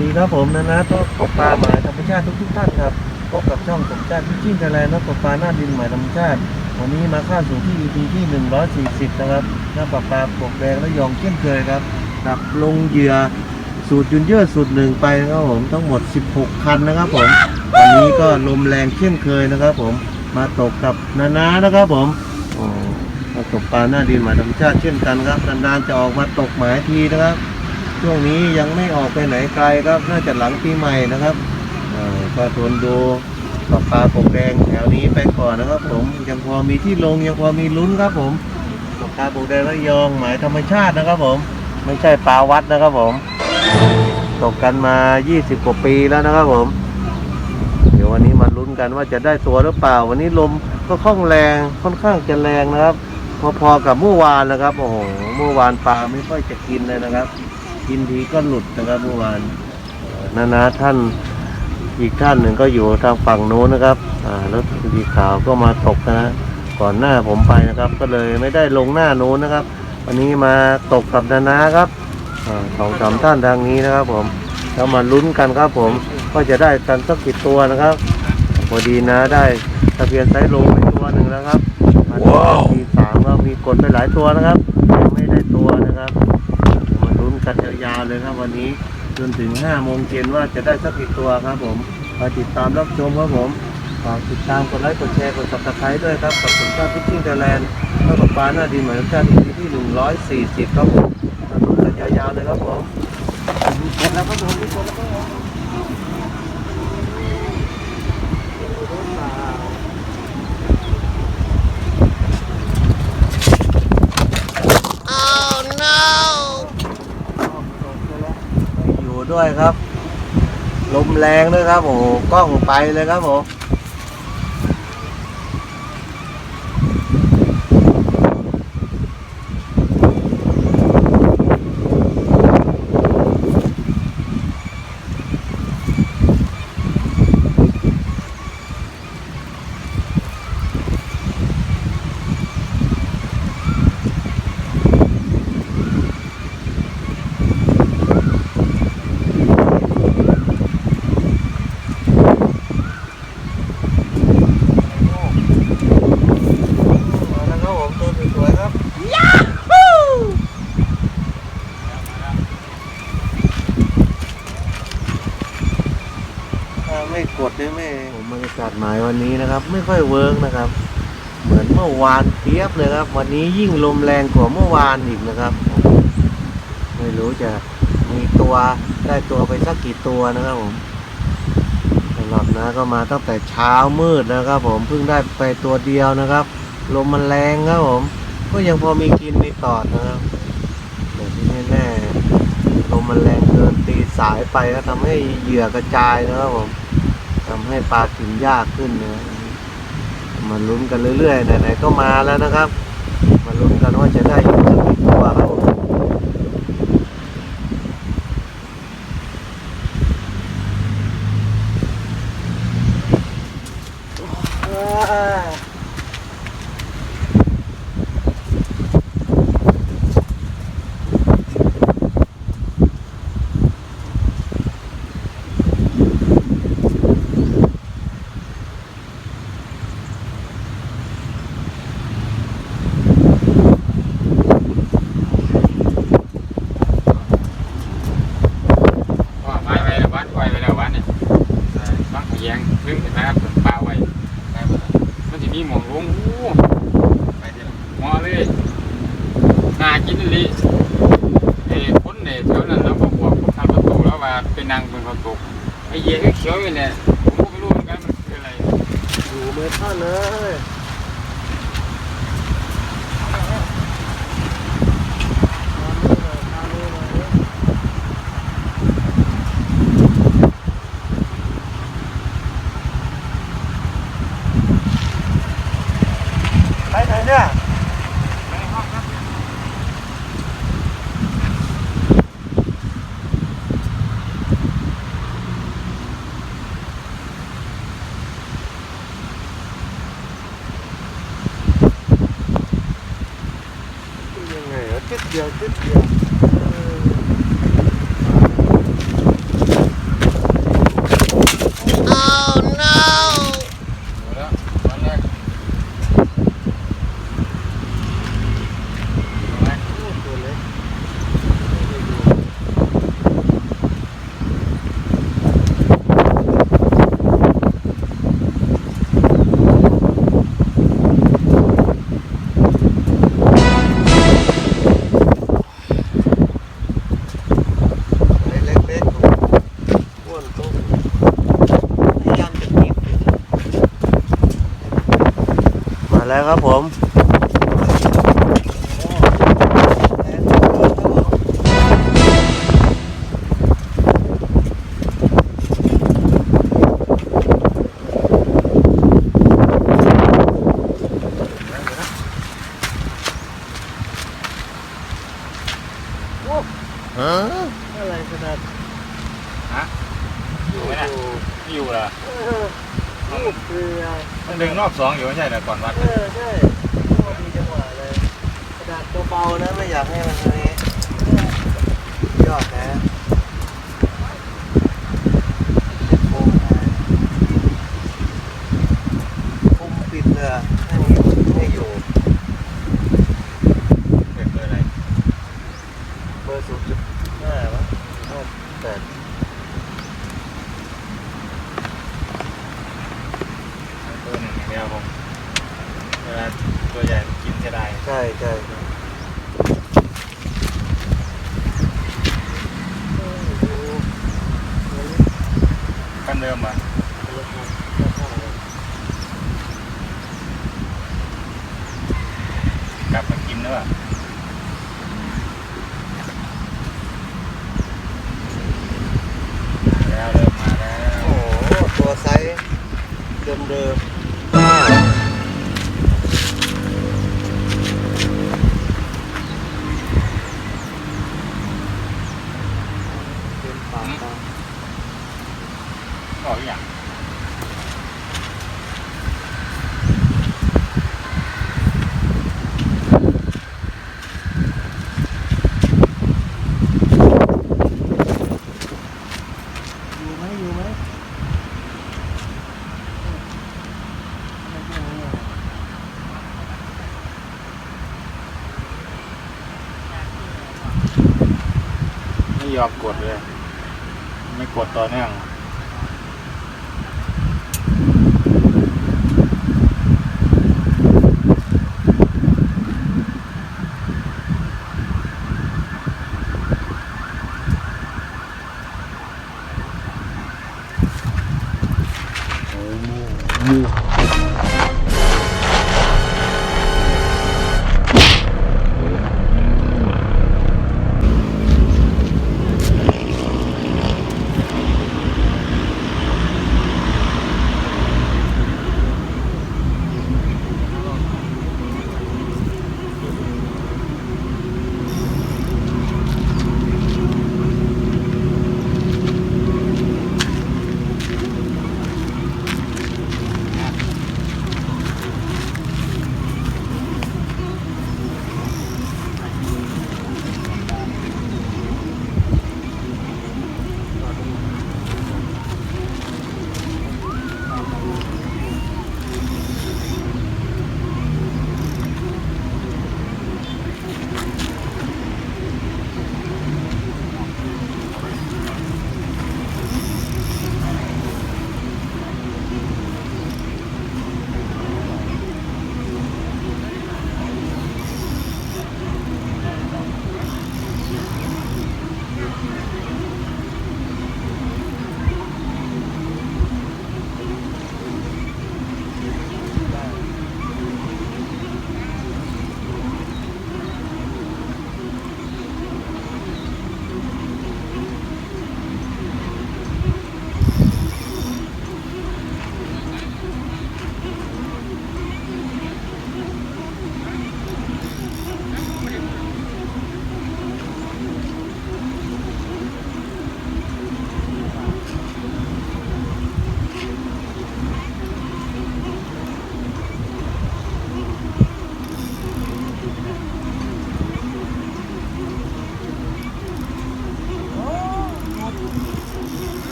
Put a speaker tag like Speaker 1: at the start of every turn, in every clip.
Speaker 1: ดีครับผมนะนะก็ตกปลาหมายธรรมชาติทุกทุกท่านครับพบกับช่องผมชาติพิชิตไทยแลนด์นะตกปลาหน้าดินหมายธรรมชาติ วันนี้มาข้าสู่ที่ EP ที่ 140 นะครับหน้าปลาปลาปกแดงและยองเช่นเคยครับกับลงเหยื่อสูตรยุนเยอร์สูตรหนึ่งไปนะครับผมทั้งหมด 16 คันนะครับผมวันนี้ก็ลมแรงเช่นเคยนะครับ ผมมาตกกับนานานะครับผมมาตกปลาหน้าดินหมายธรรมชาติเช่นกันครับนานๆจะออกมาตกหมายทีนะครับ ช่วงนี้ยังไม่ออกไปไหนไกลครับน่าจะหลังปีใหม่นะครับเอ่อก็ทนดูปลาปลาปกแดงแถวนี้ไปก่อนนะครับ ผมยังพอมีที่ลงยังพอมีลุ้นครับ ผมปลาปลาปกแดงระยองหมายธรรมชาตินะครับ ผมไม่ใช่ปลาวัดนะครับผม ตกกันมา 20กว่าปีแล้วนะครับผม เดี๋ยววันนี้มาลุ้นกันว่าจะได้ตัวหรือเปล่า วันนี้ลมก็ค่อนแรงค่อนข้างจะแรงนะครับพอๆกับเมื่อวานนะครับโอ้โหเมื่อวานปลาไม่ค่อยจะกินเลยนะครับ กินทีก็หลุดนะครับเมื่อวานเอ่อนานาท่านอีกท่านหนึ่งก็อยู่ทางฝั่งโน้นนะครับอ่ารถสีขาวก็มาตกนะ ก่อนหน้าผมไปนะครับ ก็เลยไม่ได้ลงหน้าโน้นนะครับ วันนี้มาตกกับนานาครับอาสองสามท่านทางนี้นะครับ ผมแล้วมาลุ้นกันครับผมก็จะได้กันสักกี่ตัวนะครับพอดีนะได้ตะเพียนไซส์ลงไปตัวหนึ่งแล้วครับว้าวมีสามก็มีกดไปหลายตัวนะครับยังไม่ได้ตัวนะครับมาลุ้น กันยาวๆเลยครับวันนี้จนถึง5โมงเย็นว่าจะได้สักกี่ตัวครับผมมาติดตามรับชมครับผมฝากติดตามกดไลค์กดแชร์กด subscribe ด้วยครับกับผมชาติพิชชิ่งไทยแลนด์แล้วกับปลาหน้าดินหมายเลขชาติที่ 140 ครับผมมาลุ้นกันยาวๆเลยครับผมกดแล้วครับผมกดแล้วครับผม อยู่ ด้วยครับ ลมแรงด้วยครับโอ้กล้องไปเลยครับผม มาแล้วครับผมตัวสวยๆครับถ้าไม่กดได้ไม่ ผมบรรยากาศหมายวันนี้นะครับ ไม่ค่อยเวิร์กนะครับ เหมือนเมื่อวานเทียบเลยครับ วันนี้ยิ่งลมแรงกว่าเมื่อวานอีกนะครับ ไม่รู้จะมีตัวได้ตัวไปสักกี่ตัวนะครับผมสำหรับนะก็มาตั้งแต่เช้ามืดนะครับผมเพิ่งได้ไปตัวเดียวนะครับ ลมมันแรงครับผม ก็ยังพอมีกินมีตอดนะครับแต่ที่แน่ๆลมมันแรงเกินตีสายไปก็ทำให้เหยื่อกระจายนะครับผม ให้ปลากินยากขึ้นนะมาลุ้นกันเรื่อยๆไหนๆก็มาแล้วนะครับ มาลุ้นกันว่าจะได้สักกี่ตัวครับผมอ่า
Speaker 2: ว่าไม้ไว้แล้ววัดไว้ไว้แล้ววัดเนี่ย ฟังขยงพึ่งเห็นะครับปลาไว้มันจะมีหมองลงอู้ไปเดี๋ยวหมอเลยนากินลิเอ้คนเนี่ยแถวนั้นแล้วก็บอกผมทำประตูแล้วว่าเป็นนางเป็นประตกไอ้เยี้ยเขียวอยู่เนี่ยผมก็ไม่รู้เหมือนกันมันคืออะไร
Speaker 1: อยู่เมื่อท่านเลยไปไหนเนี่ย ยัง ไงอะจิดเดียวจิดเดียวเออ แล้ว ครับผมอะไรขนาด
Speaker 2: ฮะอยู่ไหมน่ะไม่อยู่เหรอ
Speaker 1: เออลูกเรือ
Speaker 2: มันดึงรอบสองอยู่ไม่ใช่เหรอก่อนวัด
Speaker 1: เออใช่โคตรดีจังหวะเลยกระดาษเบาๆนะไม่อยากให้มันอันนี้ยอดนะโค้งนะคุมปิดเลยอะให้มันให้อยู่
Speaker 2: เป็นเบอร์อะไร
Speaker 1: เบอร์ศูนย์จุดห้าวะห้าแปด
Speaker 2: เบอร์หนึ่งอย่างเดียวผมเวลาตัวใหญ่กินจะได้
Speaker 1: ใช่ใช่ใช่โอ้โห
Speaker 2: กัน เริ่มอะกลับมากินเนื้อเปล่าแล้วเริ่มมาแล้ว
Speaker 1: โอ้โหตัวไซส์เดิมๆเป็นปากตา
Speaker 2: บอกอย่าง
Speaker 1: อยู่ไหมอยู่ไหม
Speaker 2: ไม่ ยอมกดเลย ไม่กดต่อเนื่อง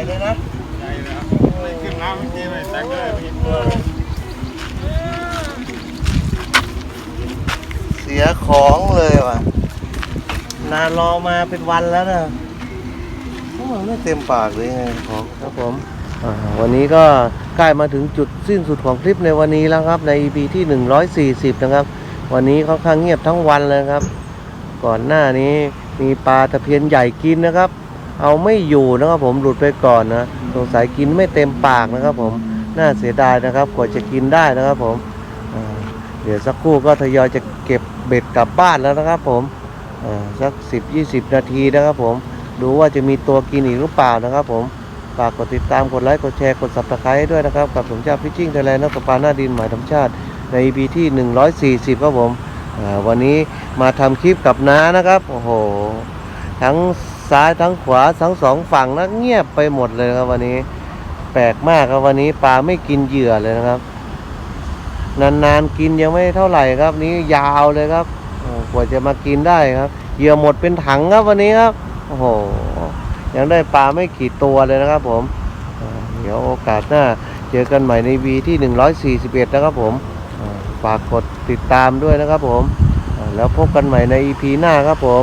Speaker 1: อ้โหยังใหญ่เลยนะ
Speaker 2: ใช่แล้วไม่ขึ้นน้ำเมื่อกี้ไม่แตกเลยไม่ตัวเลย
Speaker 1: เสียของเลยว่ะนานรอมาเป็นวันแล้วนะโอ้ไม่เต็มปากเลยไงของครับผมวันนี้ก็ใกล้มาถึงจุดสิ้นสุดของคลิปในวันนี้แล้วครับใน EP ที่ 140 นะครับ วันนี้ค่อนข้างเงียบทั้งวันเลยครับ ก่อนหน้านี้มีปลาตะเพียนใหญ่กินนะครับ เอาไม่อยู่นะครับผมหลุดไปก่อนนะสงสัยกินไม่เต็มปากนะครับผมน่าเสียดายนะครับกว่าจะกินได้นะครับผมเดี๋ยวสักครู่ก็ทยอยจะเก็บเบ็ดกลับบ้านแล้วนะครับผมอ่าสัก 10-20 นาทีนะครับผมดูว่าจะมีตัวกินอีกหรือเปล่านะครับผมฝากกดติดตามกดไลค์กดแชร์กด subscribe ด้วยนะครับ กับสมชาติพิชชิ่งไทยแลนด์นักปลาหน้าดินหมายธรรมชาติใน EP ที่ 140 ครับผมวันนี้มาทำคลิปกับน้านะครับ โอ้โห ทั้ง ซ้ายทั้งขวาทั้งสองฝั่งนะเงียบไปหมดเลยครับวันนี้ แปลกมากครับวันนี้ปลาไม่กินเหยื่อเลยนะครับ นานๆกินยังไม่เท่าไหร่ครับนี้ยาวเลยครับกว่าจะมากินได้ครับ เหยื่อหมดเป็นถังครับวันนี้ครับโอ้โหยังได้ปลาไม่กี่ตัวเลยนะครับ ผมเดี๋ยวโอกาสหน้าเจอกันใหม่ในวีที่ 141 นะครับผมฝากกดติดตามด้วยนะครับผม แล้วพบกันใหม่ใน EP หน้าครับผม